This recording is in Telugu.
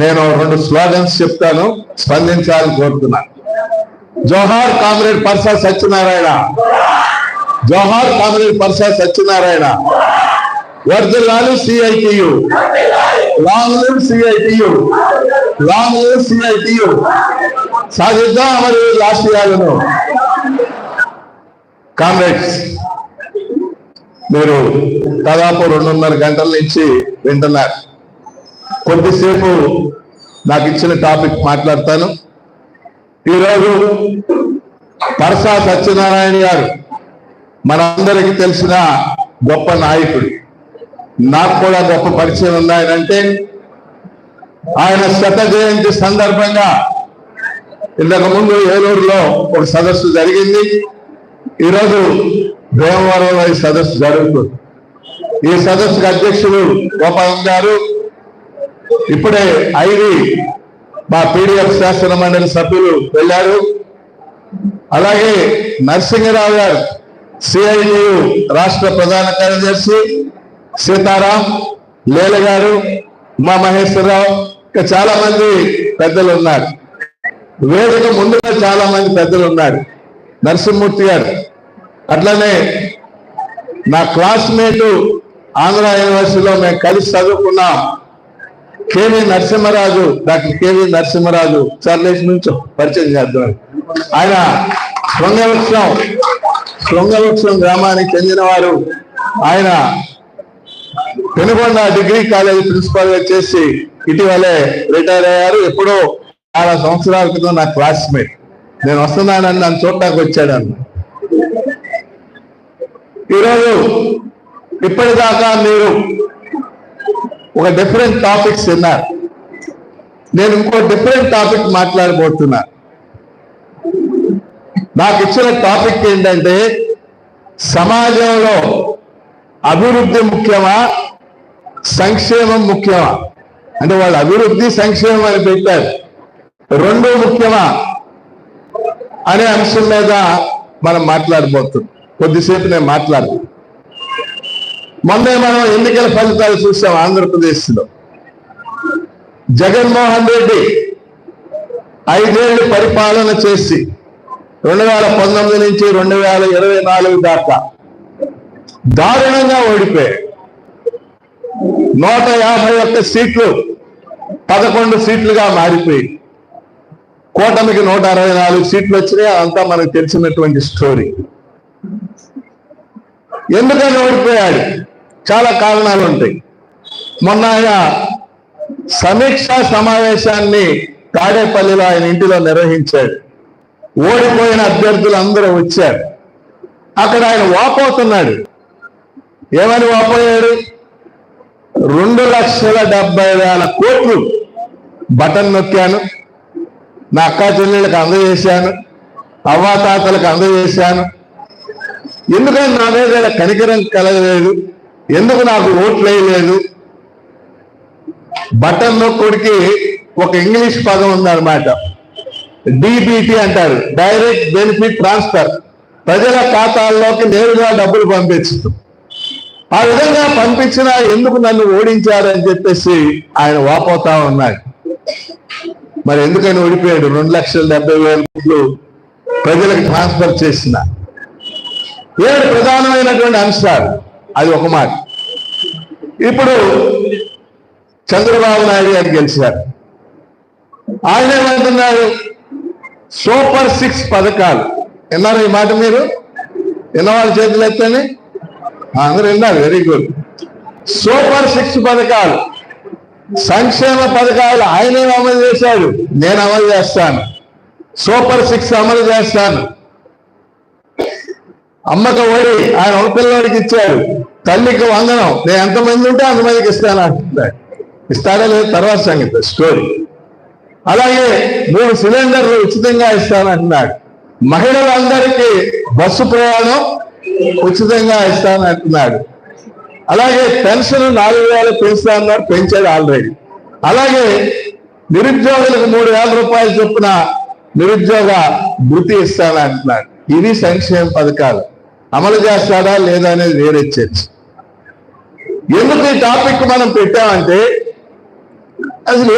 నేను రెండు స్లోగన్స్ చెప్తాను స్పందించాలని కోరుతున్నాను జోహార్ కామ్రేడ్ పర్సా సత్యనారాయణ. జోహార్ comrade Parsa Satyanarayana. వర్ధిల్లాలు CITU. Long live CITU. Long live CITU. సాధిద్దాం అమలు రాష్ట్రీయాలను కామ్రేడ్స్ మీరు దాదాపు రెండున్నర గంటల నుంచి వింటున్నారు. కొద్దిసేపు నాకు ఇచ్చిన టాపిక్ మాట్లాడతాను. ఈరోజు పరసా సత్యనారాయణ గారు మనందరికీ తెలిసిన గొప్ప నాయకుడు. నాకు కూడా గొప్ప పరిచయం ఉంది ఆయన అంటే ఆయన శత జయంతి సందర్భంగా ఇంతకు ముందు ఏలూరులో ఒక సదస్సు జరిగింది. ఈరోజు భీమవరంలో ఈ సదస్సు జరుగుతుంది. ఈ సదస్సుకు అధ్యక్షుడు గోపాలం గారు ఇప్పుడే ఐవి మా పీడిఎఫ్ శాసన మండలి సభ్యులు వెళ్ళారు. అలాగే నరసింహరావు గారు సిఐటియు రాష్ట్ర ప్రధాన కార్యదర్శి సీతారాం లేల గారు ఉమా మహేశ్వరరావు ఇంకా చాలా మంది పెద్దలు ఉన్నారు వేదిక ముందుగా చాలా మంది పెద్దలు ఉన్నారు నరసింహమూర్తి గారు. అట్లనే నా క్లాస్మేటు ఆంధ్ర యూనివర్సిటీలో మేము కలిసి చదువుకున్నాం. K V Narasimharaju doctor K V Narasimharaju సర్లేసి నుంచి పరిచయం చేద్దాం. ఆయన శృంగవృక్షం శృంగవృక్షం గ్రామానికి చెందిన వారు ఆయన పెనుగొండ డిగ్రీ కాలేజ్ ప్రిన్సిపాల్గా చేసి ఇటీవలే రిటైర్ అయ్యారు. ఎప్పుడో చాలా సంవత్సరాల క్రితం నా క్లాస్మేట్. నేను వస్తున్నానని నన్ను చూడటానికి వచ్చాడన్న. ఈరోజు ఇప్పటిదాకా మీరు ఒక డిఫరెంట్ టాపిక్స్ విన్నారు నేను ఇంకో డిఫరెంట్ టాపిక్ మాట్లాడబోతున్నా. నాకు ఇచ్చిన టాపిక్ ఏంటంటే సమాజంలో అభివృద్ధి ముఖ్యమా? సంక్షేమం ముఖ్యమా? అంటే వాళ్ళు అభివృద్ధి సంక్షేమం అని పెట్టారు. రెండు ముఖ్యమా? అనే అంశం మీద మనం మాట్లాడబోతున్నాం. కొద్దిసేపు నేను మాట్లాడుతున్నాను మొన్నే మనం ఎన్నికల ఫలితాలు చూసాం ఆంధ్రప్రదేశ్లో జగన్మోహన్ రెడ్డి ఐదేళ్ళు పరిపాలన చేసి రెండు వేల పంతొమ్మిది నుంచి రెండు వేల ఇరవై నాలుగు దాకా దారుణంగా ఓడిపోయాడు. నూట యాభై ఒక్క సీట్లు పదకొండు సీట్లుగా మారిపోయి కూటమికి నూట అరవై నాలుగు సీట్లు వచ్చినాయి అంతా మనకు తెలిసినటువంటి స్టోరీ. ఎందుకని ఓడిపోయాడు? చాలా కారణాలు ఉంటాయి మొన్న ఆయన సమీక్షా సమావేశాన్ని తాడేపల్లిలో ఆయన ఇంటిలో నిర్వహించాడు. ఓడిపోయిన అభ్యర్థులు అందరూ వచ్చారు. అక్కడ ఆయన వాపోతున్నాడు. ఏమని వాపోయాడు? రెండు లక్షల డెబ్బై వేల కోట్లు బటన్ నొక్కాను. నా అక్కా చెల్లెళ్ళకి అందజేశాను. అవ్వాతాతలకు అందజేశాను. ఎందుకని నా మీద కనికరం కలగలేదు. ఎందుకు నాకు ఓట్లు వేయలేదు? బటన్ నొక్కుడికి ఒక ఇంగ్లీష్ పదం ఉందన్నమాట. డిబిటి అంటారు. డైరెక్ట్ బెనిఫిట్ ట్రాన్స్ఫర్ ప్రజల ఖాతాల్లోకి నేరుగా డబ్బులు పంపించడం ఆ విధంగా పంపించినా ఎందుకు నన్ను ఓడించారని చెప్పేసి ఆయన వాపోతా ఉన్నాడు మరి ఎందుకని ఓడిపోయాడు? రెండు లక్షల డెబ్బై వేల కోట్లు ప్రజలకు ట్రాన్స్ఫర్ చేసిన. ఏడు ప్రధానమైనటువంటి అంశాలు. అది ఒక మాట. ఇప్పుడు చంద్రబాబు నాయుడు గారు గెలిచారు. ఆయన ఏమంటున్నారు? సూపర్ సిక్స్ పథకాలు. విన్నారు ఈ మాట మీరు? విన్నవాళ్ళ చేతులు ఎత్తని? అందరూ విన్నారు. వెరీ గుడ్ సూపర్ సిక్స్ పథకాలు. సంక్షేమ పథకాలు. ఆయనే అమలు చేశాడు. నేను అమలు చేస్తాను. సూపర్ సిక్స్ అమలు చేస్తాను. అమ్మక ఓడి ఆయన ఒక పిల్లవాడికి ఇచ్చాడు. తల్లికి వందనం. నేను ఎంతమంది ఉంటే అంతమందికి ఇస్తాను అంటున్నాడు. ఇస్తాడా లేదు తర్వాత సంగతి స్టోరీ అలాగే మూడు సిలిండర్లు ఉచితంగా ఇస్తానంటున్నాడు మహిళలందరికీ బస్సు ప్రయాణం ఉచితంగా ఇస్తానంటున్నాడు అలాగే పెన్షన్ నాలుగు వేలు పెంచుతాన్నారు పెంచాడు ఆల్రెడీ. అలాగే నిరుద్యోగులకు మూడు వేల రూపాయలు చొప్పున నిరుద్యోగ వృత్తి ఇస్తానంటున్నాడు ఇది సంక్షేమ పథకాలు. అమలు చేస్తాడా లేదా అనేది వేరే చర్చ. ఎందుకు ఈ టాపిక్ మనం పెట్టామంటే అసలు